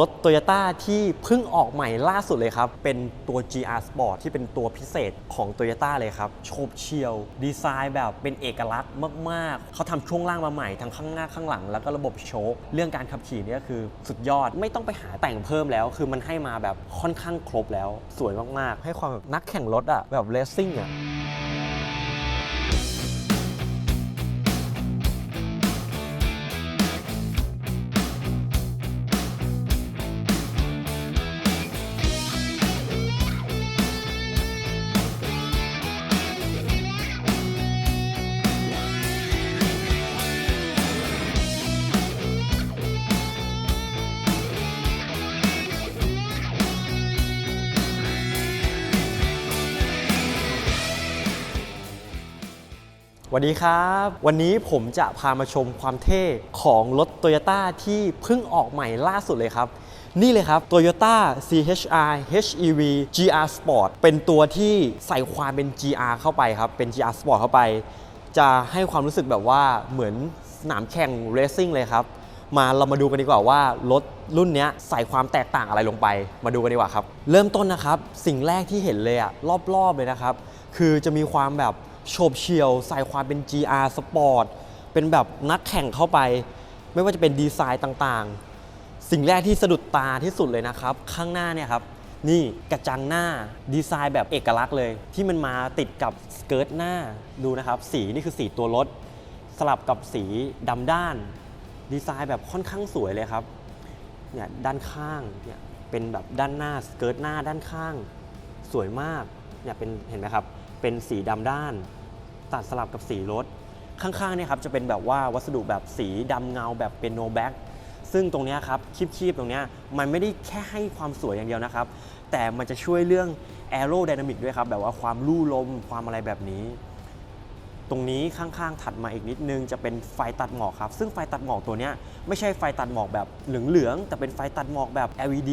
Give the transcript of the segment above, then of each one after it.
รถ Toyota ที่เพิ่งออกใหม่ล่าสุดเลยครับ เป็นตัว GR Sport ที่เป็นตัวพิเศษของ Toyota เลยครับโฉบเฉี่ยว ดีไซน์แบบเป็นเอกลักษณ์มากๆ เขาทำช่วงล่างมาใหม่ทั้งข้างหน้าข้างหลัง แล้วก็ระบบโชคเรื่องการขับขี่นี่คือสุดยอดไม่ต้องไปหาแต่งเพิ่มแล้ว คือมันให้มาแบบค่อนข้างครบแล้ว สวยมากๆ ให้ความแบบนักแข่งรถอะแบบเลสซิ่งอะ วัสดีครับ วันนี้ผมจะพามาชมความเท่ของรถ Toyota ที่เพิ่งออกใหม่ล่าสุดเลยครับ นี่เลยครับ Toyota CHR HEV GR Sport เป็นตัวที่ใส่ความเป็น GR เข้าไปครับ เป็น GR Sport เข้าไป จะให้ความรู้สึกแบบว่าเหมือนสนามแข่งเรซซิ่งเลยครับ มาเรามาดูกันดีกว่าว่ารถรุ่นนี้ใส่ความแตกต่างอะไรลงไป มาดูกันดีกว่าครับ เริ่มต้นนะครับ สิ่งแรกที่เห็นเลยอะรอบๆเลยนะครับ คือจะมีความแบบ โฉบเฉี่ยว ใส่ความเป็น GR Sport เป็นแบบนักแข่งเข้าไป ไม่ว่าจะเป็นดีไซน์ต่างๆ สิ่งแรกที่สะดุดตาที่สุดเลยนะครับ ข้างหน้าเนี่ยครับ นี่กระจังหน้าดีไซน์แบบเอกลักษณ์เลย ที่มันมาติดกับสเกิร์ตหน้าดูนะครับ สีนี่คือสีตัวรถ สลับกับสีดำด้าน ดีไซน์แบบค่อนข้างสวยเลยครับเนี่ยด้านข้างเนี่ยเป็นแบบด้านหน้าสเกิร์ตหน้าด้านข้าง สวยมากเนี่ยเป็นเห็นไหมครับ เป็นสีดำด้าน ตัดสลับกับสีรถ ข้างๆเนี่ยครับจะเป็นแบบว่าวัสดุแบบสีดำเงาแบบเป็นโนแบ็กซึ่งตรงนี้ครับคีบๆตรงเนี้ยมันไม่ได้แค่ให้ความสวยอย่างเดียวนะครับ แต่มันจะช่วยเรื่องแอโร d y นามิกด้วยครับ แบบว่าความลู่ลมความอะไรแบบนี้ ตรงนี้ข้างๆ ถัดมาอีกนิดนึงจะเป็นไฟตัดหมอกครับ ซึ่งไฟตัดหมอกตัวเนี้ยไม่ใช่ไฟตัดหมอกแบบเหลืองๆแต่เป็นไฟตัดหมอกแบบ LED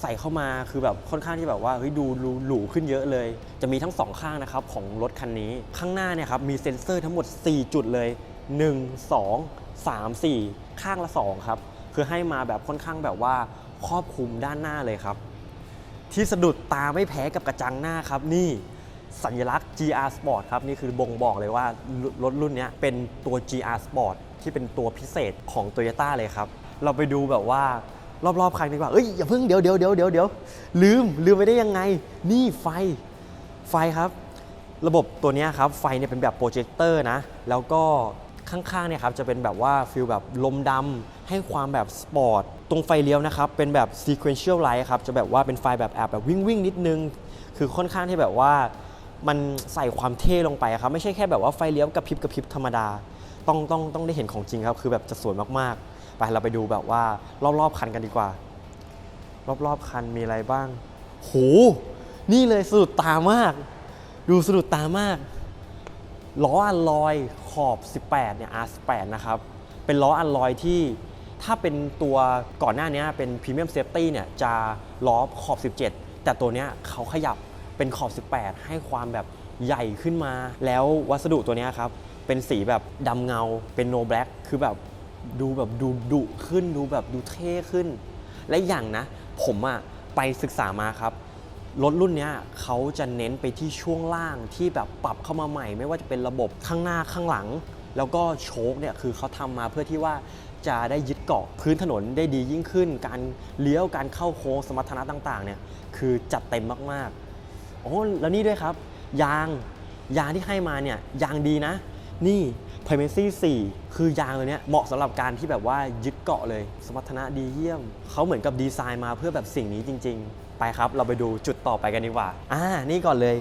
ใส่เข้ามาคือแบบค่อนข้างที่แบบว่าเฮ้ยดูดูหรูขึ้นเยอะเลย จะมีทั้งสองข้างนะครับของรถคันนี้ข้างหน้าเนี่ยครับมีเซ็นเซอร์ทั้งหมด 4 จุดเลย 1 2 3 4 ข้างละ 2 ครับ คือให้มาแบบค่อนข้างแบบว่าครอบคลุมด้านหน้าเลยครับ ที่สะดุดตาไม่แพ้กับกระจังหน้าครับนี่สัญลักษณ์ GR Sport ครับ นี่คือบ่งบอกเลยว่ารถรุ่นนี้เป็นตัว GR Sport ที่เป็นตัวพิเศษของ Toyota เลยครับ เราไปดูแบบว่า รอบๆคันดีกว่าเอ้ยอย่าเพิ่งเดี๋ยวเดี๋ยวเดี๋ยวเดี๋ยวเดี๋ยวลืมลืมไปได้ยังไง นี่ไฟไฟครับ ระบบตัวนี้ครับไฟเนี่ยเป็นแบบโปรเจคเตอร์นะ แล้วก็ข้างๆเนี่ยครับจะเป็นแบบว่าฟิลแบบลมดำให้ความแบบสปอร์ตตรงไฟเลี้ยวนะครับ เป็นแบบ sequential light ครับ จะแบบว่าเป็นไฟแบบแอบแบบวิ่งวิ่งนิดนึง คือค่อนข้างที่แบบว่ามันใส่ความเท่ลงไปครับ ไม่ใช่แค่แบบว่าไฟเลี้ยวกระพริบกระพริบธรรมดา ต้องต้องต้องได้เห็นของจริงครับ คือแบบจะสวยมากๆ ไปเราไปดูแบบว่ารอบๆคันกันดีกว่า รอบๆคันมีอะไรบ้างโหนี่เลยสะดุดตามาก ดูสะดุดตามาก ล้ออัลลอยขอบ 18 เนี่ย R18 นะครับ เป็นล้ออัลลอยที่ถ้าเป็นตัวก่อนหน้านี้เป็นพรีเมียมเซฟตี้เนี่ยจะล้อขอบ 17 แต่ตัวเนี้ยเขาขยับเป็นขอบ 18 ให้ความแบบใหญ่ขึ้นมา แล้ววัสดุตัวเนี้ยครับ เป็นสีแบบดำเงาเป็นโนแบล็กคือแบบ ดูแบบดูดุขึ้นดูแบบดูเท่ขึ้น และอย่างนะ ผมอะไปศึกษามาครับรถรุ่นเนี้ยเขาจะเน้นไปที่ช่วงล่างที่แบบปรับเข้ามาใหม่ ไม่ว่าจะเป็นระบบข้างหน้าข้างหลัง แล้วก็โชคเนี่ยคือเขาทำมาเพื่อที่ว่าจะได้ยึดเกาะพื้นถนนได้ดียิ่งขึ้น การเลี้ยวการเข้าโค้งสมรรถนะต่างๆเนี่ยคือจัดเต็มมากๆโอ้แล้วนี่ด้วยครับ ยางยางที่ให้มาเนี่ยยางดีนะ นี่ p r i m a c y 4 คือยางตัวเนี้ยเหมาะสำหรับการที่แบบว่ายึดเกาะเลย สมรรถนะดีเยี่ยม เขาเหมือนกับดีไซน์มาเพื่อแบบสิ่งนี้จริง ๆ ไปครับ เราไปดูจุดต่อไปกันดีกว่า อ่า นี่ก่อนเลย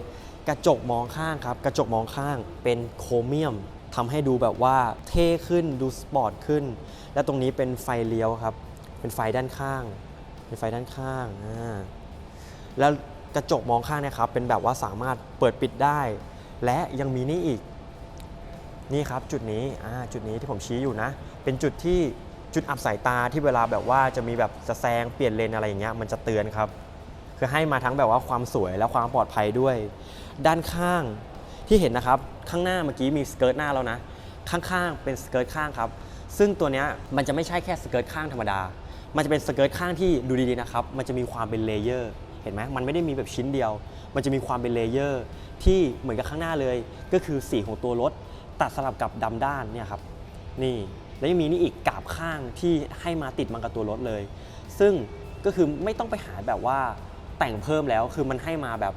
กระจกมองข้างครับ กระจกมองข้างเป็นโครเมียมทำให้ดูแบบว่าเท่ขึ้นดูสปอร์ตขึ้น และตรงนี้เป็นไฟเลี้ยวครับ เป็นไฟด้านข้าง เป็นไฟด้านข้างอ่าแล้วกระจกมองข้างนะครับเป็นแบบว่าสามารถเปิดปิดได้ และยังมีนี่อีก นี่ครับจุดนี้จุดนี้ที่ผมชี้อยู่นะ เป็นจุดที่จุดอับสายตาที่เวลาแบบว่าจะมีแบบจะแซงเปลี่ยนเลนอะไรอย่างเงี้ยมันจะเตือนครับ คือให้มาทั้งแบบว่าความสวยและความปลอดภัยด้วย ด้านข้างที่เห็นนะครับ ข้างหน้าเมื่อกี้มีสเกิร์ตหน้าแล้วนะ ข้างๆเป็นสเกิร์ตข้างครับ ซึ่งตัวเนี้ยมันจะไม่ใช่แค่สเกิร์ตข้างธรรมดา มันจะเป็นสเกิร์ตข้างที่ดูดีๆนะครับ มันจะมีความเป็นเลเยอร์ เห็นไหมมันไม่ได้มีแบบชิ้นเดียว มันจะมีความเป็นเลเยอร์ที่เหมือนกับข้างหน้าเลย ก็คือสีของตัวรถ ตัดสลับกับดำด้านเนี่ยครับนี่แล้วยังมีนี่อีกกาบข้างที่ให้มาติดมันกับตัวรถเลย ซึ่งก็คือไม่ต้องไปหาแบบว่าแต่งเพิ่มแล้วคือมันให้มาแบบ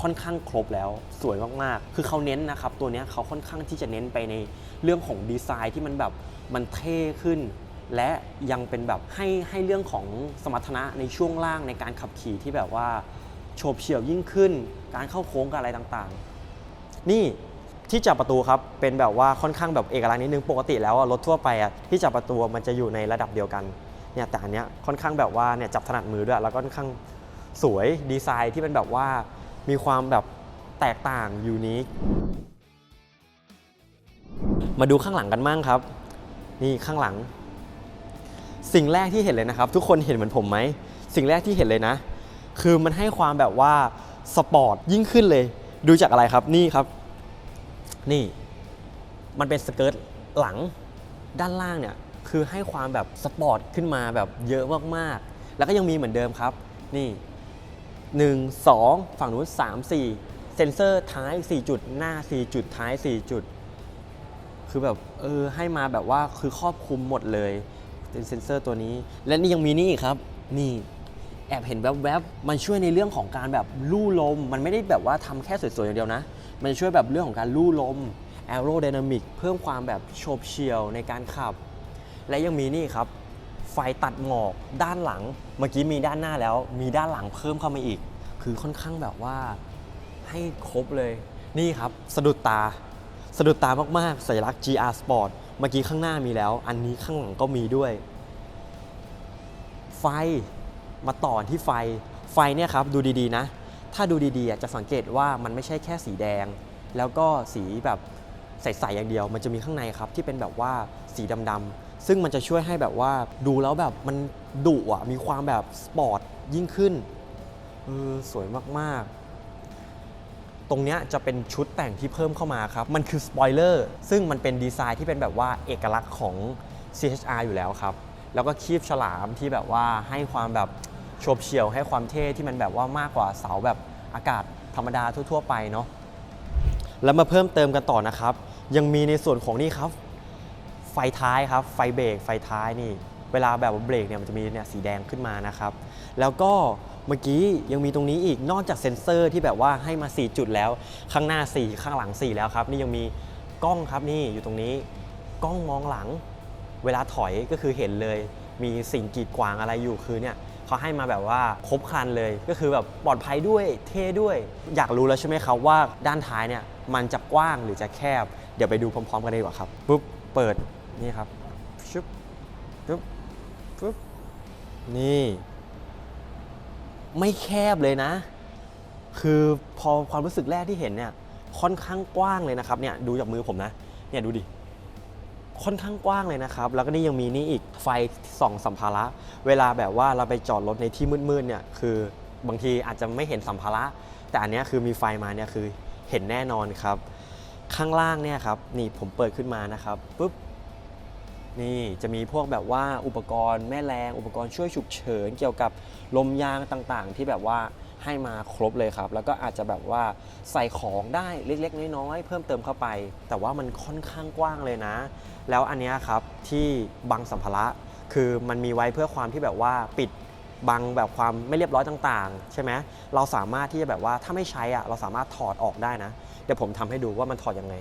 ค่อนข้างครบแล้วสวยมากๆ คือเขาเน้นนะครับ ตัวนี้เขาค่อนข้างที่จะเน้นไปในเรื่องของดีไซน์ที่มันแบบมันเท่ขึ้น และยังเป็นแบบให้ให้เรื่องของสมรรถนะในช่วงล่างในการขับขี่ที่แบบว่าโฉบเฉี่ยวยิ่งขึ้น การเข้าโค้งกับอะไรต่างๆ นี่ ที่จับประตูครับเป็นแบบว่าค่อนข้างแบบเอกลักษณ์นิดนึงปกติแล้วรถทั่วไปอะที่จับประตูมันจะอยู่ในระดับเดียวกันเนี่ยแต่อันเนี้ยค่อนข้างแบบว่าเนี่ยจับถนัดมือด้วยแล้วก็ค่อนข้างสวยดีไซน์ที่เป็นแบบว่ามีความแบบแตกต่างยูนิคมาดูข้างหลังกันมั่งครับ นี่ข้างหลัง สิ่งแรกที่เห็นเลยนะครับ ทุกคนเห็นเหมือนผมไหมสิ่งแรกที่เห็นเลยนะ คือมันให้ความแบบว่าสปอร์ตยิ่งขึ้นเลย ดูจากอะไรครับนี่ครับ นี่ มันเป็นสเกิร์ตหลังด้านล่างเนี่ยคือให้ความแบบสปอร์ตขึ้นมาแบบเยอะมากๆ แล้วก็ยังมีเหมือนเดิมครับ นี่ 1 2 ฝั่งนู้น3 4 เซนเซอร์ท้าย 4 จุด หน้า 4 จุด ท้าย 4 จุด คือแบบเออให้มาแบบว่าคือครอบคลุมหมดเลย เป็นเซนเซอร์ตัวนี้ และนี่ยังมีนี่อีกครับ นี่แอบเห็นแวบๆ มันช่วยในเรื่องของการแบบลู่ลม มันไม่ได้แบบว่าทำแค่สวยๆอย่างเดียวนะ มันช่วยแบบเรื่องของการลู่ลม aerodynamic เพิ่มความแบบโฉบเฉี่ยวในการขับ และยังมีนี่ครับ ไฟตัดหมอกด้านหลัง เมื่อกี้มีด้านหน้าแล้ว มีด้านหลังเพิ่มเข้ามาอีก คือค่อนข้างแบบว่าให้ครบเลย นี่ครับสะดุดตา สะดุดตามากๆสัญลักษณ์ GR Sport เมื่อกี้ข้างหน้ามีแล้ว อันนี้ข้างหลังก็มีด้วย ไฟมาต่อที่ไฟไฟเนี่ยครับดูดีๆนะ ถ้าดูดีๆจะสังเกตว่ามันไม่ใช่แค่สีแดง แล้วก็สีแบบใสๆอย่างเดียว มันจะมีข้างในครับที่เป็นแบบว่าสีดำๆซึ่งมันจะช่วยให้แบบว่าดูแล้วแบบมันดุอะมีความแบบสปอร์ตยิ่งขึ้นเออสวยมากๆ ตรงเนี้ยจะเป็นชุดแต่งที่เพิ่มเข้ามาครับ มันคือสปอยเลอร์ซึ่งมันเป็นดีไซน์ที่เป็นแบบว่าเอกลักษณ์ของ CHR อยู่แล้วครับ แล้วก็คีบฉลามที่แบบว่าให้ความแบบ โฉบเฉี่ยวให้ความเท่ที่มันแบบว่ามากกว่าเสาแบบอากาศธรรมดาทั่ว ๆ ไปเนาะแล้วมาเพิ่มเติมกันต่อนะครับ ยังมีในส่วนของนี่ครับ ไฟท้ายครับ ไฟเบรกไฟท้ายนี่ เวลาแบบว่าเบรกเนี่ยมันจะมีเนี่ยสีแดงขึ้นมานะครับ แล้วก็เมื่อกี้ยังมีตรงนี้อีกนอกจากเซ็นเซอร์ที่แบบว่าให้มา 4 จุดแล้ว ข้างหน้า 4 ข้างหลัง 4 แล้วครับ นี่ยังมีกล้องครับนี่อยู่ตรงนี้กล้องมองหลัง เวลาถอยก็คือเห็นเลย มีสิ่งกีดขวางอะไรอยู่คือเนี่ย เขาให้มาแบบว่าครบครันเลย ก็คือแบบปลอดภัยด้วยเท่ด้วย อยากรู้แล้วใช่ไหมครับว่าด้านท้ายเนี่ยมันจะกว้างหรือจะแคบ เดี๋ยวไปดูพร้อมๆกันเลยดีกว่าครับปุ๊บเปิดนี่ครับชุบปุ๊บปุ๊บนี่ ไม่แคบเลยนะ คือพอความรู้สึกแรกที่เห็นเนี่ยค่อนข้างกว้างเลยนะครับเนี่ยดูจากมือผมนะเนี่ยดูดิ ค่อนข้างกว้างเลยนะครับ แล้วก็นี่ยังมีนี่อีกไฟส่องสัมภาระ เวลาแบบว่าเราไปจอดรถในที่มืดๆเนี่ยคือบางทีอาจจะไม่เห็นสัมภาระ แต่อันนี้คือมีไฟมาเนี่ยคือเห็นแน่นอนครับ ข้างล่างเนี่ยครับนี่ผมเปิดขึ้นมานะครับปุ๊บนี่จะมีพวกแบบว่าอุปกรณ์แม่แรงอุปกรณ์ช่วยฉุกเฉินเกี่ยวกับลมยางต่างๆ ที่แบบว่าให้มาครบเลยครับ แล้วก็อาจจะแบบว่าใส่ของได้เล็กๆ น้อยๆ เพิ่มเติมเข้าไป แต่ว่ามันค่อนข้างกว้างเลยนะ แล้วอันนี้ครับที่บังสัมภาระคือมันมีไว้เพื่อความที่แบบว่าปิดบังแบบความไม่เรียบร้อยต่างๆ ใช่ไหมเราสามารถที่จะแบบว่าถ้าไม่ใช้อะเราสามารถถอดออกได้นะ เดี๋ยวผมทำให้ดูว่ามันถอดยังไง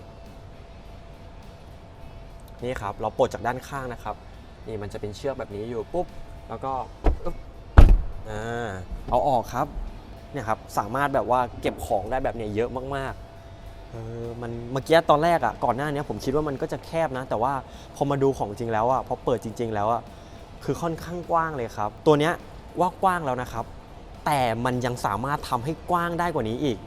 นี่ครับเราปลดจากด้านข้างนะครับ นี่มันจะเป็นเชือกแบบนี้อยู่ปุ๊บแล้วก็เอาออกครับเนี่ยครับสามารถแบบว่าเก็บของได้แบบเนี้ยเยอะมาก เออมันเมื่อกี้ตอนแรกอะ่ะก่อนหน้านี้ผมคิดว่ามันก็จะแคบนะ แต่ว่าพอมาดูของจริงแล้วอะ่ะพอเปิดจริง ๆ แล้วอะ่ะคือค่อนข้างกว้างเลยครับ ตัวเนี้ยว่ากว้างแล้วนะครับ แต่มันยังสามารถทำให้กว้างได้กว่านี้อีก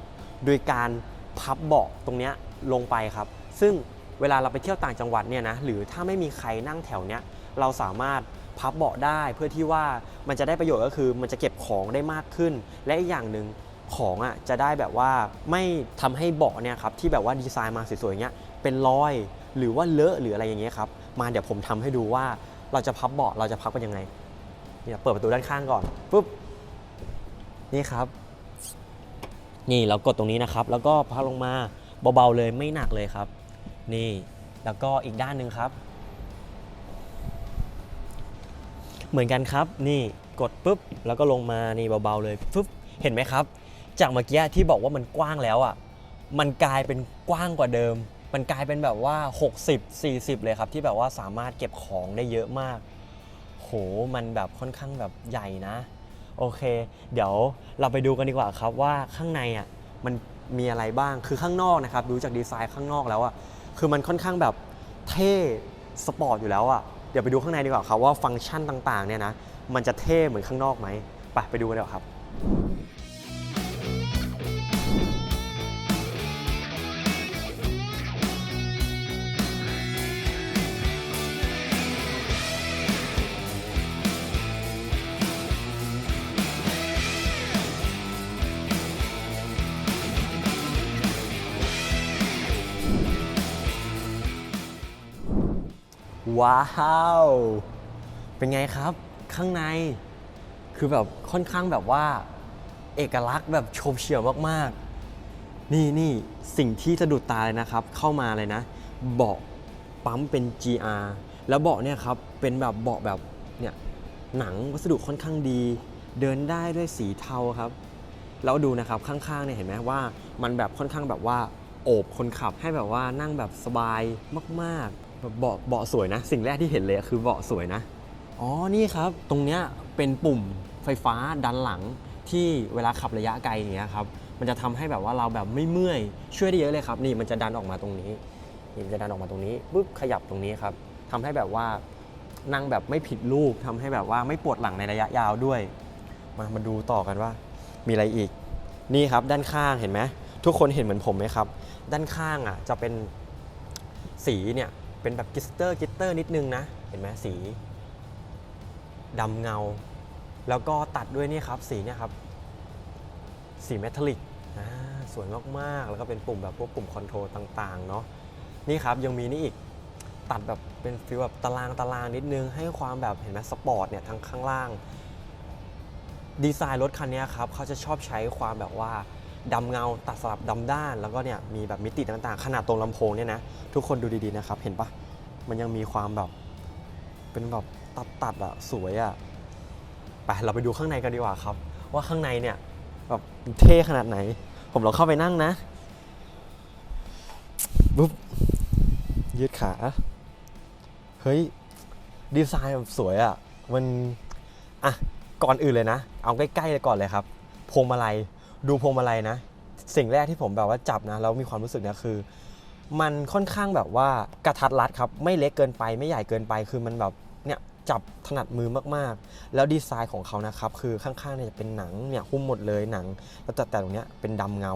โดยการพับเบาะตรงเนี้ยลงไปครับ ซึ่งเวลาเราไปเที่ยวต่างจังหวัดเนี่ยนะหรือถ้าไม่มีใครนั่งแถวเนี้ยเราสามารถพับเบาะได้เพื่อที่ว่ามันจะได้ประโยชน์ก็คือ มันจะเก็บของได้มากขึ้น และอีกอย่างหนึ่ง ของอะจะได้แบบว่าไม่ทำให้เบาะเนี่ยครับที่แบบว่าดีไซน์มาสวยๆอย่างเงี้ยเป็นรอย หรือว่าเลอะหรืออะไรอย่างเงี้ยครับมาเดี๋ยวผมทำให้ดูว่าเราจะพับเบาะเราจะพับกันยังไงเนี่ยเปิดประตูด้านข้างก่อนปุ๊บนี่ครับ นี่เรากดตรงนี้นะครับ แล้วก็พับลงมาเบาๆเลยไม่หนักเลยครับ นี่แล้วก็อีกด้านหนึ่งครับ เหมือนกันครับ นี่กดปุ๊บแล้วก็ลงมานี่เบาๆเลยปุ๊บเห็นไหมครับ จากเมื่อกี้ที่บอกว่ามันกว้างแล้วอะมันกลายเป็นกว้างกว่าเดิม มันกลายเป็นแบบว่า 60 40 เลยครับ ที่แบบว่าสามารถเก็บของได้เยอะมาก โหมันแบบค่อนข้างแบบใหญ่นะ โอเค เดี๋ยวเราไปดูกันดีกว่าครับว่าข้างในอะมันมีอะไรบ้างคือข้างนอกนะครับดูจากดีไซน์ข้างนอกแล้วอะคือมันค่อนข้างแบบเท่สปอร์ตอยู่แล้วอะเดี๋ยวไปดูข้างในดีกว่าครับว่าฟังก์ชันต่างๆเนี่ยนะมันจะเท่เหมือนข้างนอกไหมไปไปดูกันดีกว่าครับ ว้าว เป็นไงครับ ข้างในคือแบบค่อนข้างแบบว่า เอกลักษณ์แบบโฉบเฉี่ยวมากๆ นี่นี่สิ่งที่สะดุดตาเลยนะครับ เข้ามาเลยนะ เบาะปั๊มเป็น GR แล้วเบาะเนี่ยครับ เป็นแบบเบาะแบบเนี่ยหนังวัสดุค่อนข้างดี เดินได้ด้วยสีเทาครับ แล้วดูนะครับข้างๆเนี่ยเห็นไหมว่า มันแบบค่อนข้างแบบว่าโอบคนขับให้แบบว่านั่งแบบสบายมากๆ เบาะเบาะสวยนะ สิ่งแรกที่เห็นเลยคือเบาะสวยนะ อ๋อ นี่ครับ ตรงเนี้ยเป็นปุ่มไฟฟ้าดันหลังที่เวลาขับระยะไกลอย่างเงี้ยครับ มันจะทำให้แบบว่าเราแบบไม่เมื่อย ช่วยได้เยอะเลยครับ นี่มันจะดันออกมาตรงนี้ นี่มันจะดันออกมาตรงนี้ปุ๊บขยับตรงนี้ครับทำให้แบบว่านั่งแบบไม่ผิดรูปทำให้แบบว่าไม่ปวดหลังในระยะยาวด้วย มามาดูต่อกันว่า มีอะไรอีก นี่ครับด้านข้างเห็นไหมทุกคนเห็นเหมือนผมไหมครับ ด้านข้างอะจะเป็นสีเนี่ย เป็นแบบกิสเตอร์กิตเตอร์นิดนึงนะ เห็นไหมสีดำเงา แล้วก็ตัดด้วยนี่ครับสีเนี่ยครับ สีเมทัลลิกสวยมากๆ แล้วก็เป็นปุ่มแบบพวกปุ่มคอนโทรลต่างๆ เนาะนี่ครับยังมีนี่อีกตัดแบบเป็นฟีลแบบตารางตารางนิดนึง ให้ความแบบเห็นไหมสปอร์ตเนี่ยทั้งข้างล่าง ดีไซน์รถคันนี้ครับเขาจะชอบใช้ความแบบว่า ดำเงาตัดสลับดำด้าน แล้วก็เนี่ยมีแบบมิติต่างๆ ขนาดตรงลำโพงเนี่ยนะทุกคนดูดีๆนะครับ เห็นปะมันยังมีความแบบ เป็นแบบตัดตัดๆอะสวยอะไปเราไปดูข้างในกันดีกว่าครับ ว่าข้างในเนี่ยแบบเท่ขนาดไหน ผมลองเข้าไปนั่งนะปุ๊บยืดขา เฮ้ย ดีไซน์แบบสวยอะมันอะก่อนอื่นเลยนะ เอาใกล้ๆเลยก่อนเลยครับ พวงมาลัย ดูพวงมาลัยนะ สิ่งแรกที่ผมแบบว่าจับนะแล้วมีความรู้สึกนะคือ มันค่อนข้างแบบว่ากระทัดรัดครับ ไม่เล็กเกินไปไม่ใหญ่เกินไป คือมันแบบเนี่ยจับถนัดมือมากๆ แล้วดีไซน์ของเขานะครับ คือข้างๆเนี่ยจะเป็นหนังเนี่ยหุ้มหมดเลยหนัง แล้วแต่แต่ตรงเนี้ยเป็นดำเงา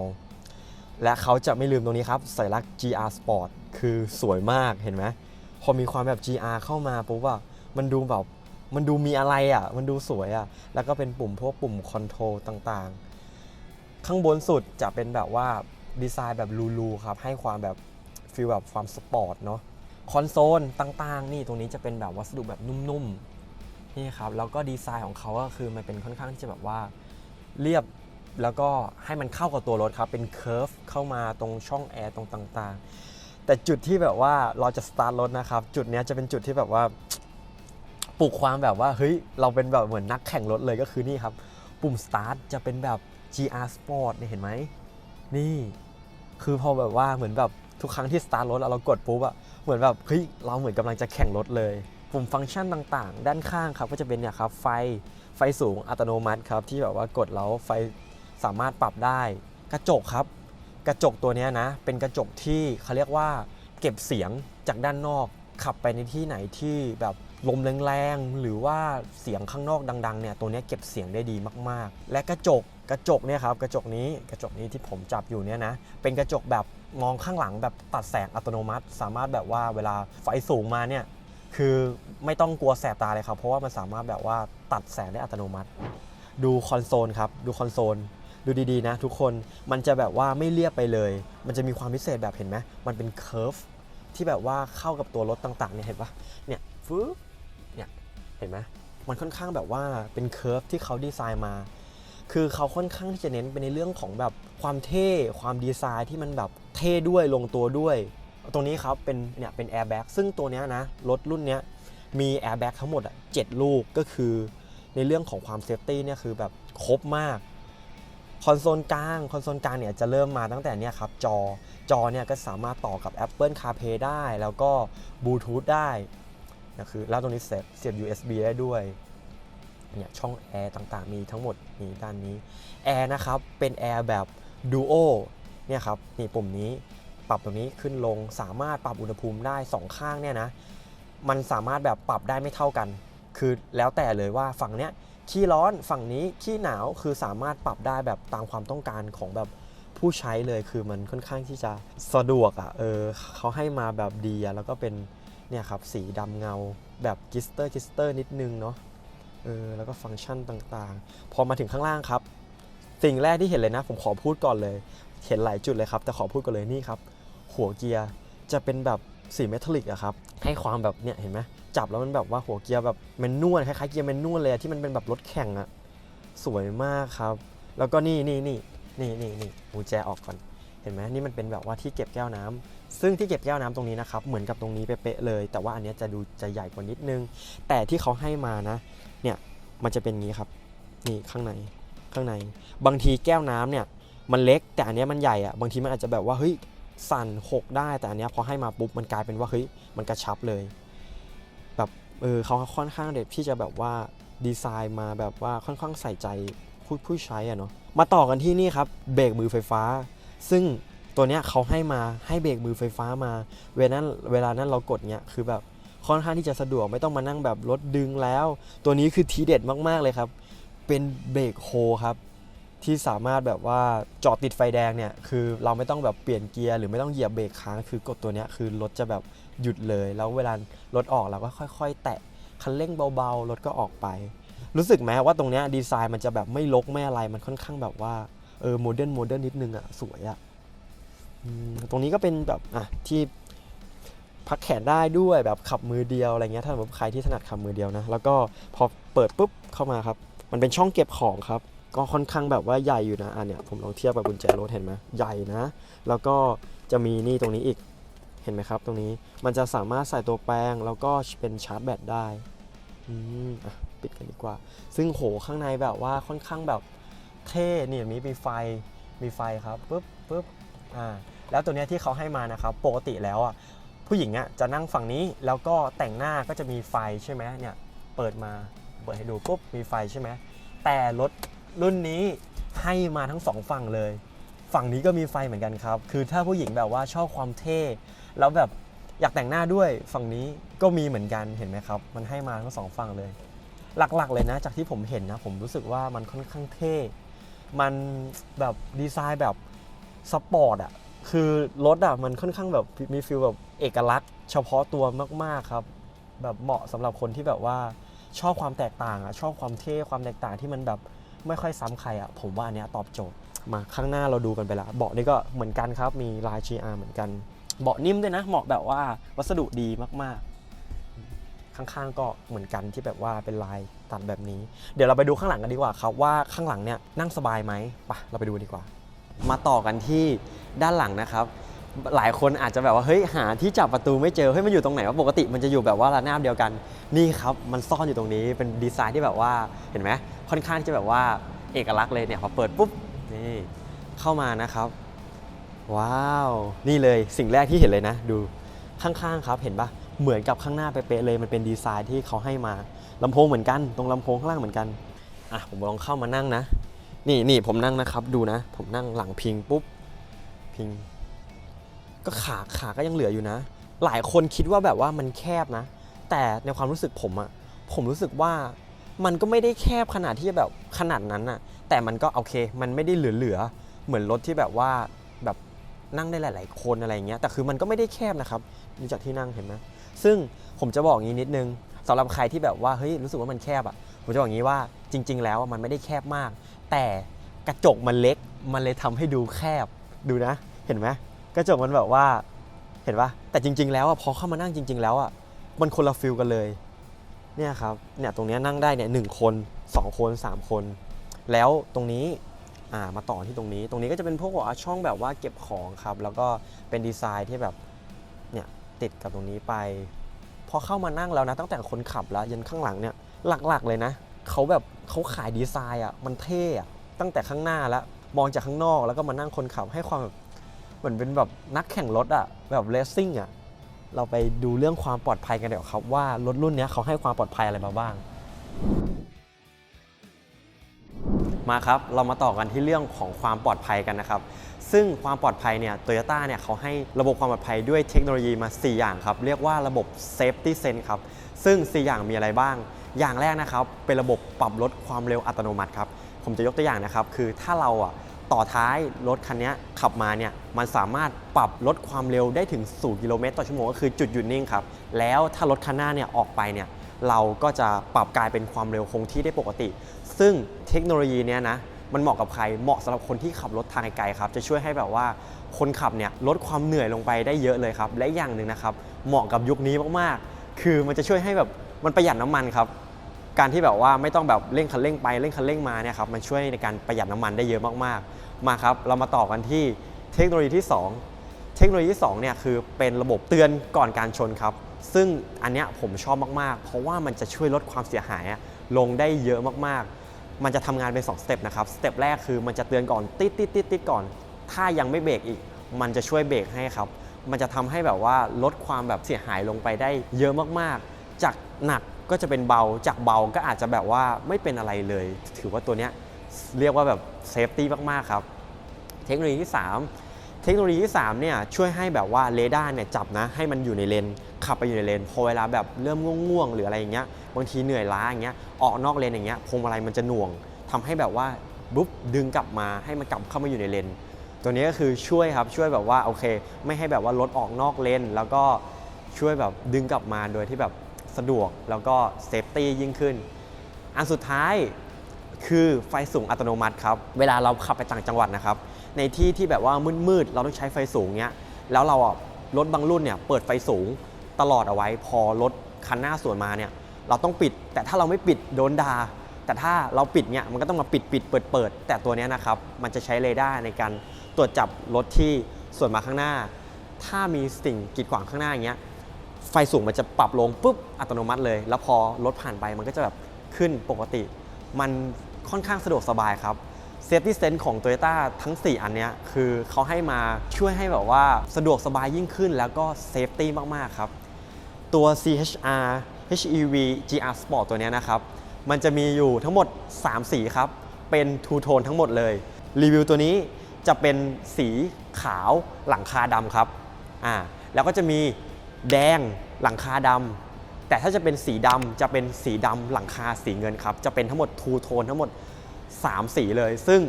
และเขาจะไม่ลืมตรงนี้ครับสัญลักษณ์ GR Sport คือสวยมากเห็นไหมพอมีความแบบ GR เข้ามาปุ๊บอะมันดูแบบมันดูมีอะไรอะ มันดูสวยอะ แล้วก็เป็นปุ่มพวกปุ่มคอนโทรลต่างๆ ข้างบนสุดจะเป็นแบบว่าดีไซน์แบบลูๆครับ ให้ความแบบฟีลแบบความสปอร์ตเนาะคอนโซลต่างๆ นี่ตรงนี้จะเป็นแบบวัสดุแบบนุ่มๆนี่ครับแล้วก็ดีไซน์ของเขาก็คือมันเป็นค่อนข้างที่จะแบบว่าเรียบแล้วก็ให้มันเข้ากับตัวรถครับ เป็นเค r ร์ฟเข้ามาตรงช่องแอร์ตรงต่างๆ แต่จุดที่แบบว่าเราจะสตาร์ทรถนะครับ จุดนี้จะเป็นจุดที่แบบว่าปลุกความแบบว่าเฮ้ยเราเป็นแบบเหมือนนักแข่งรถเลยก็คือนี่ครับ ปุ่ม start จะเป็นแบบ GR Sport เนี่ยเห็นไหม นี่คือพอแบบว่าเหมือนแบบทุกครั้งที่ start รถแล้วเรากดปุ๊บอะเหมือนแบบเฮ้ยเราเหมือนกำลังจะแข่งรถเลยปุ่มฟังก์ชันต่างๆ ด้านข้างครับก็จะเป็นเนี่ยครับไฟไฟสูงอัตโนมัติครับที่แบบว่ากดแล้วไฟสามารถปรับได้ กระจกครับ กระจกตัวเนี้ยนะ เป็นกระจกที่เขาเรียกว่า เก็บเสียงจากด้านนอก ขับไปในที่ไหนที่แบบลมแรงๆหรือว่าเสียงข้างนอกดัง ๆเนี่ยตัวเนี้ยเก็บเสียงได้ดีมากๆ และกระจก กระจกเนี่ยครับกระจกนี้กระจกนี้ที่ผมจับอยู่เนี่ยนะเป็นกระจกแบบมองข้างหลังแบบตัดแสงอัตโนมัติ สามารถแบบว่าเวลาไฟสูงมาเนี่ยคือไม่ต้องกลัวแสบตาเลยครับ เพราะว่ามันสามารถแบบว่าตัดแสงได้อัตโนมัติ ดูคอนโซลครับดูคอนโซลดูดีๆนะทุกคนมันจะแบบว่าไม่เรียบไปเลย มันจะมีความพิเศษแบบเห็นไหมมันเป็นเค r ร์ฟที่แบบว่าเข้ากับตัวรถต่างๆเนี่ยเห็นปะเนี่ยฟึ๊บเนี่ยเห็นไหมมันค่อนข้างแบบว่าเป็นเคอร์ฟที่เขาดีไซน์มา คือเขาค่อนข้างที่จะเน้นไปในเรื่องของแบบความเท่ความดีไซน์ที่มันแบบเท่ด้วยลงตัวด้วย ตรงนี้ครับเป็นเนี่ยเป็นแอร์แบ็กซึ่งตัวนี้นะรถรุ่นนี้มีแอร์แบ็กทั้งหมดอะเจ็ดลูกก็คือ ในเรื่องของความเซฟตี้เนี่ยคือแบบครบมากคอนโซลกลางคอนโซลกลางเนี่ยจะเริ่มมาตั้งแต่เนี่ยครับจอจอเนี่ยก็สามารถต่อกับ Apple CarPlay ได้ แล้วก็บลูทูธได้นะคือแล้วตรงนี้เสียบเสียบ USB ได้ด้วย เนี่ยช่องแอร์ต่างๆ มีทั้งหมดนี่ด้านนี้แอร์นะครับเป็นแอร์แบบ Duo เนี่ยครับนี่ปุ่มนี้ปรับตรงนี้ขึ้นลงสามารถปรับอุณหภูมิได้สองข้างเนี่ยนะมันสามารถแบบปรับได้ไม่เท่ากัน คือแล้วแต่เลยว่าฝั่งเนี้ยขี้ร้อนฝั่งนี้ขี้หนาวคือสามารถปรับได้แบบตามความต้องการของแบบผู้ใช้เลยคือมันค่อนข้างที่จะสะดวกอะ่ะเออเขาให้มาแบบดีอะแล้วก็เป็นเนี่ยครับสีดำเงาแบบกิสเตอร์กิสเตอร์นิดนึงเนาะ เออแล้วก็ฟังก์ชันต่างๆ พอมาถึงข้างล่างครับ สิ่งแรกที่เห็นเลยนะ ผมขอพูดก่อนเลย เห็นหลายจุดเลยครับ แต่ขอพูดก่อนเลยนี่ครับ หัวเกียร์จะเป็นแบบสีเมทัลลิกอะครับ ให้ความแบบเนี่ยเห็นไหมจับแล้วมันแบบว่าหัวเกียร์แบบแมนนวลคล้ายๆเกียร์แมนนวลเลยอะที่มันเป็นแบบรถแข่งอะสวยมากครับ แล้วก็นี่นี่นี่นี่นี่นี่กุญแจออกก่อน เห็นไหมนี่มันเป็นแบบว่าที่เก็บแก้วน้ำซึ่งที่เก็บแก้วน้ำตรงนี้นะครับเหมือนกับตรงนี้เป๊ะเลย แต่ว่าอันนี้จะดูจะใหญ่กว่านิดนึง แต่ที่เขาให้มานะเนี่ยมันจะเป็นงี้ครับนี่ข้างในข้างใน บางทีแก้วน้ำเนี่ยมันเล็กแต่อันนี้มันใหญ่อะบางทีมันอาจจะแบบว่าเฮ้ยสั่นหกได้แต่อันนี้พอให้มาปุ๊บมันกลายเป็นว่าเฮ้ยมันกระชับเลย แบบเออเขาค่อนข้างเด็ดที่จะแบบว่าดีไซน์มาแบบว่าค่อนข้างใส่ใจผู้ผู้ใช้อะเนาะมาต่อกันที่นี่ครับเบรกมือไฟฟ้า ซึ่งตัวเนี้ยเขาให้มาให้เบรกมือไฟฟ้ามา เวลานั้นเวลานั้นเรากดเนี้ยคือแบบค่อนข้างที่จะสะดวกไม่ต้องมานั่งแบบรถดึงแล้ว ตัวนี้คือทีเด็ดมากๆเลยครับ เป็นเบรกโฮครับ ที่สามารถแบบว่าจอดติดไฟแดงเนี่ยคือเราไม่ต้องแบบเปลี่ยนเกียร์หรือไม่ต้องเหยียบเบรกค้างคือกดตัวเนี้ยคือรถจะแบบหยุดเลย แล้วเวลารถออกเราก็ค่อย ๆ แตะคันเร่งเบาๆรถก็ออกไป รู้สึกไหมว่าตรงเนี้ยดีไซน์มันจะแบบไม่ลกไม่อะไรมันค่อนข้างแบบว่า เออโมเดิร์นโมเดิร์นนิดนึงอะสวยอะตรงนี้ก็เป็นแบบอะที่พักแขนได้ด้วยแบบขับมือเดียวอะไรเงี้ยถ้าสมมติใครที่ถนัดขับมือเดียวนะแล้วก็พอเปิดปุ๊บเข้ามาครับ มันเป็นช่องเก็บของครับ ก็ค่อนข้างแบบว่าใหญ่อยู่นะอันเนี้ยผมลองเทียบกับกุญแจรถเห็นไหมใหญ่นะ แล้วก็จะมีนี่ตรงนี้อีกเห็นไหมครับ ตรงนี้มันจะสามารถใส่ตัวแปรงแล้วก็เป็นชาร์จแบตได้อืมอะปิดกันดีกว่า ซึ่งโหข้างในแบบว่าค่อนข้างแบบ เท่เนี่ยมีมีไฟมีไฟครับปุ๊บปุ๊บอ่าแล้วตัวเนี้ยที่เขาให้มานะครับปกติแล้วอะผู้หญิงอะจะนั่งฝั่งนี้แล้วก็แต่งหน้าก็จะมีไฟใช่ไหมเนี่ยเปิดมาเปิดให้ดูปุ๊บมีไฟใช่ไหมแต่รถรุ่นนี้ให้มาทั้งสองฝั่งเลย ฝั่งนี้ก็มีไฟเหมือนกันครับ คือถ้าผู้หญิงแบบว่าชอบความเท่แล้วแบบอยากแต่งหน้าด้วยฝั่งนี้ก็มีเหมือนกันเห็นไหมครับ มันให้มาทั้งสองฝั่งเลย หลักๆเลยนะ จากที่ผมเห็นนะ ผมรู้สึกว่ามันค่อนข้างเท่ มันแบบดีไซน์แบบสปอร์ตอะคือรถอะมันค่อนข้างแบบมีฟีลแบบเอกลักษณ์ เฉพาะตัวมากๆครับ แบบเหมาะสำหรับคนที่แบบว่าชอบความแตกต่างอะชอบความเท่ความแตกต่างที่มันแบบไม่ค่อยซ้ำใครอะผมว่าอันเนี้ยตอบโจทย์มาข้างหน้าเราดูกันไปล้วเบาะนี่ก็เหมือนกันครับมีลาย GR เหมือนกัน เบาะนิ่มด้วยนะเหมาะแบบว่าวัสดุดีมากๆ ข้างๆ ก็เหมือนกันที่แบบว่าเป็นลายตัดแบบนี้ เดี๋ยวเราไปดูข้างหลังกันดีกว่าครับว่าข้างหลังเนี่ยนั่งสบายไหมไปเราไปดูดีกว่า มาต่อกันที่ด้านหลังนะครับ หลายคนอาจจะแบบว่าเฮ้ยหาที่จับประตูไม่เจอเฮ้ยมันอยู่ตรงไหนวะปกติมันจะอยู่แบบว่าระนาบเดียวกันนี่ครับมันซ่อนอยู่ตรงนี้เป็นดีไซน์ที่แบบว่าเห็นไหมค่อนข้างที่จะแบบว่าเอกลักษณ์เลยเนี่ยพอเปิดปุ๊บนี่เข้ามานะครับ ว้าว นี่เลยสิ่งแรกที่เห็นเลยนะ ดูข้างๆครับเห็นปะ เหมือนกับข้างหน้าเป๊ะเลย มันเป็นดีไซน์ที่เขาให้มาลำโพงเหมือนกัน ตรงลำโพงข้างล่างเหมือนกันอะผมลองเข้ามานั่งนะ นี่นี่ผมนั่งนะครับดูนะ ผมนั่งหลังพิงปุ๊บพิง ก็ขาขาก็ยังเหลืออยู่นะ หลายคนคิดว่าแบบว่ามันแคบนะ แต่ในความรู้สึกผมอะผมรู้สึกว่ามันก็ไม่ได้แคบขนาดที่จะแบบขนาดนั้นอะแต่มันก็โอเค มันไม่ได้เหลือๆเหมือนรถที่แบบว่าแบบนั่งได้หลาย ๆ คนอะไรอย่างเงี้ยแต่คือมันก็ไม่ได้แคบนะครับดูจากที่นั่งเห็นไหม ซึ่งผมจะบอกงี้นิดนึงสำหรับใครที่แบบว่าเฮ้ยรู้สึกว่ามันแคบอะผมจะบอกงี้ว่าจริง ๆ แล้วมันไม่ได้แคบมาก แต่กระจกมันเล็กมันเลยทำให้ดูแคบดูนะ เห็นไหมกระจกมันแบบว่าเห็นปะแต่จริง ๆ แล้วอะพอเข้ามานั่งจริง ๆ แล้วอะมันคนละฟิลกันเลยเนี่ยครับเนี่ยตรงนี้นั่งได้เนี่ยหนึ่งคนสองคนสามคน แล้วตรงนี้อ่ามาต่อที่ตรงนี้ ตรงนี้ก็จะเป็นพวกว่าช่องแบบว่าเก็บของครับ แล้วก็เป็นดีไซน์ที่แบบเนี่ย ติดกับตรงนี้ไป พอเข้ามานั่งแล้วนะ ตั้งแต่คนขับแล้วยันข้างหลังเนี่ยหลักๆเลยนะเขาแบบเขาขายดีไซน์อะมันเท่อะตั้งแต่ข้างหน้าแล้วมองจากข้างนอกแล้วก็มานั่งคนขับให้ความแบบเหมือนเป็นแบบนักแข่งรถอะแบบเลสซิ่งอะเราไปดูเรื่องความปลอดภัยกันเดี๋ยวครับว่ารถรุ่นนี้เขาให้ความปลอดภัยอะไรมาบ้าง มาครับ เรามาต่อกันที่เรื่องของความปลอดภัยกันนะครับ ซึ่งความปลอดภัยเนี่ยโตโยต้าเนี่ยเขาให้ระบบความปลอดภัยด้วยเทคโนโลยีมา 4 อย่างครับ เรียกว่าระบบ Safety Sense ครับ ซึ่ง 4 อย่างมีอะไรบ้าง อย่างแรกนะครับ เป็นระบบปรับลดความเร็วอัตโนมัติครับ ผมจะยกตัวอย่างนะครับ คือถ้าเราอะต่อท้ายรถคันนี้ขับมาเนี่ยมันสามารถปรับลดความเร็วได้ถึง 0 กิโลเมตรต่อชั่วโมงก็คือจุดหยุดนิ่งครับ แล้วถ้ารถคันหน้าเนี่ยออกไปเนี่ย เราก็จะปรับกลายเป็นความเร็วคงที่ได้ปกติ ซึ่งเทคโนโลยีเนี้ยนะมันเหมาะกับใคร เหมาะสำหรับคนที่ขับรถทางไกลครับ จะช่วยให้แบบว่าคนขับเนี่ยลดความเหนื่อยลงไปได้เยอะเลยครับ และอย่างหนึ่งนะครับ เหมาะกับยุคนี้มากๆ คือมันจะช่วยให้แบบมันประหยัดน้ำมันครับ การที่แบบว่าไม่ต้องแบบเร่งคันเร่งไปเร่งคันเร่งมาเนี่ยครับ มันช่วยในการประหยัดน้ำมันได้เยอะมากๆ มาครับ เรามาต่อกันที่เทคโนโลยีที่ 2 เทคโนโลยีที่2เนี่ยคือเป็นระบบเตือนก่อนการชนครับ ซึ่งอันเนี้ยผมชอบมาก ๆ เพราะว่ามันจะช่วยลดความเสียหายลงได้เยอะมากๆ มันจะทำงานเป็น 2 สเต็ปนะครับ สเต็ปแรกคือมันจะเตือนก่อนติดติดติดติดก่อน ถ้ายังไม่เบรกอีก มันจะช่วยเบรกให้ครับ มันจะทำให้แบบว่าลดความแบบเสียหายลงไปได้เยอะมากๆ จากหนักก็จะเป็นเบา จากเบาก็อาจจะแบบว่าไม่เป็นอะไรเลย ถือว่าตัวเนี้ยเรียกว่าแบบเซฟตี้มากๆครับ เทคโนโลยีที่ 3 เทคโนโลยีที่3เนี่ยช่วยให้แบบว่าเรดาร์เนี่ยจับนะให้มันอยู่ในเลนขับไปอยู่ในเลนพอเวลาแบบเริ่มง่วงๆหรืออะไรอย่างเงี้ยบางทีเหนื่อยล้าอย่างเงี้ยออกนอกเลนอย่างเงี้ยพวงมาลัยมันจะหน่วงทำให้แบบว่าบุ๊บดึงกลับมาให้มันกลับเข้ามาอยู่ในเลนตัวนี้ก็คือช่วยครับช่วยแบบว่าโอเค ไม่ให้แบบว่ารถออกนอกเลนแล้วก็ช่วยแบบดึงกลับมาโดยที่แบบสะดวกแล้วก็เซฟตี้ยิ่งขึ้น อันสุดท้ายคือไฟสูงอัตโนมัติครับ เวลาเราขับไปต่างจังหวัดนะครับ ในที่ที่แบบว่ามืดๆเราต้องใช้ไฟสูงเนี้ยแล้วเราอะรถบางรุ่นเนี่ยเปิดไฟสูงตลอดเอาไว้ พอรถคันหน้าสวนมาเนี่ยเราต้องปิด แต่ถ้าเราไม่ปิดโดนดา่าแต่ถ้าเราปิดเนี่ยมันก็ต้องมาปิดปิดเปิดเปิดแต่ตัวเนี้ยนะครับมันจะใช้เรดาร์ในการตรวจจับรถที่สวนมาข้างหน้า ถ้ามีสิ่งกีดขวางข้างหน้าอย่างเงี้ยไฟสูงมันจะปรับลงปุ๊บอัตโนมัติเลย แล้วพอรถผ่านไปมันก็จะแบบขึ้นปกติ มันค่อนข้างสะดวกสบายครับ Safety Sense ของ Toyota ทั้ง 4 อันเนี้ยคือเขาให้มาช่วยให้แบบว่าสะดวกสบายยิ่งขึ้นแล้วก็ Safety มาก ๆ ครับ ตัว CHR HEV GR Sport ตัวเนี้ยนะครับ มันจะมีอยู่ทั้งหมด 3 สีครับ เป็น Two Tone ทั้งหมดเลย รีวิวตัวนี้จะเป็นสีขาวหลังคาดำครับอ่าแล้วก็จะมีแดงหลังคาดำแต่ถ้าจะเป็นสีดำจะเป็นสีดำหลังคาสีเงินครับ จะเป็นทั้งหมด Two Tone ทั้งหมด 3 สีเลย ซึ่ง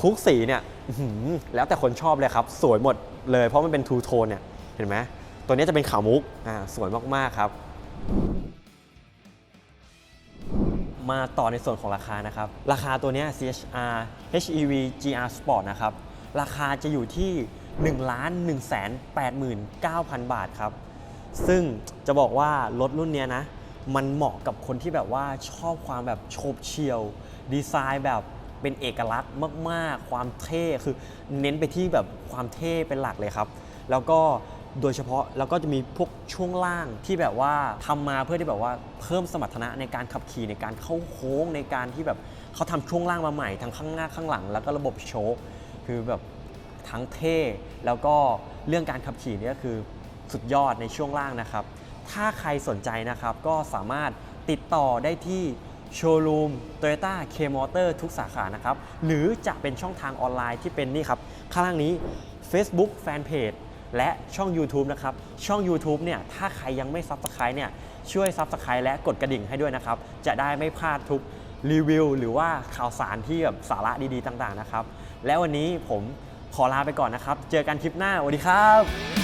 ทุกสีเนี่ยแล้วแต่คนชอบเลยครับ สวยหมดเลยเพราะมันเป็น Two Tone เนี่ยเห็นไหมตัวนี้จะเป็นขาวมุกอ่าสวยมาก ๆ ครับ มาต่อในส่วนของราคานะครับ ราคาตัวนี้ CHR HEV GR Sport นะครับ ราคาจะอยู่ที่ 1 1 8 9 0 0 0 บาทครับ ซึ่งจะบอกว่ารถรุ่นนี้นะ มันเหมาะกับคนที่แบบว่าชอบความแบบโฉบเฉี่ยว ดีไซน์แบบเป็นเอกลักษณ์มาก ๆ ความเท่คือเน้นไปที่แบบความเท่เป็นหลักเลยครับ แล้วก็โดยเฉพาะแล้วก็จะมีพวกช่วงล่างที่แบบว่าทำมาเพื่อที่แบบว่าเพิ่มสมรรถนะในการขับขี่ในการเข้าโค้งในการที่แบบเขาทำช่วงล่างมาใหม่ทั้งข้างหน้าข้างหลัง แล้วก็ระบบโชคคือแบบทั้งเท่แล้วก็เรื่องการขับขี่เนี่ยก็คือสุดยอดในช่วงล่างนะครับ ถ้าใครสนใจนะครับก็สามารถติดต่อได้ที่ โชว์รูม Toyota K Motor ทุกสาขานะครับ หรือจะเป็นช่องทางออนไลน์ที่เป็นนี่ครับ ข้างล่างนี้ Facebook Fanpage และช่อง YouTube นะครับ ช่อง YouTube เนี่ย ถ้าใครยังไม่ Subscribe เนี่ย ช่วย Subscribe และกดกระดิ่งให้ด้วยนะครับ จะได้ไม่พลาดทุกรีวิว หรือว่าข่าวสารที่แบบสาระดีๆ ต่างๆนะครับ และวันนี้ผมขอลาไปก่อนนะครับ เจอกันคลิปหน้าสวัสดีครับ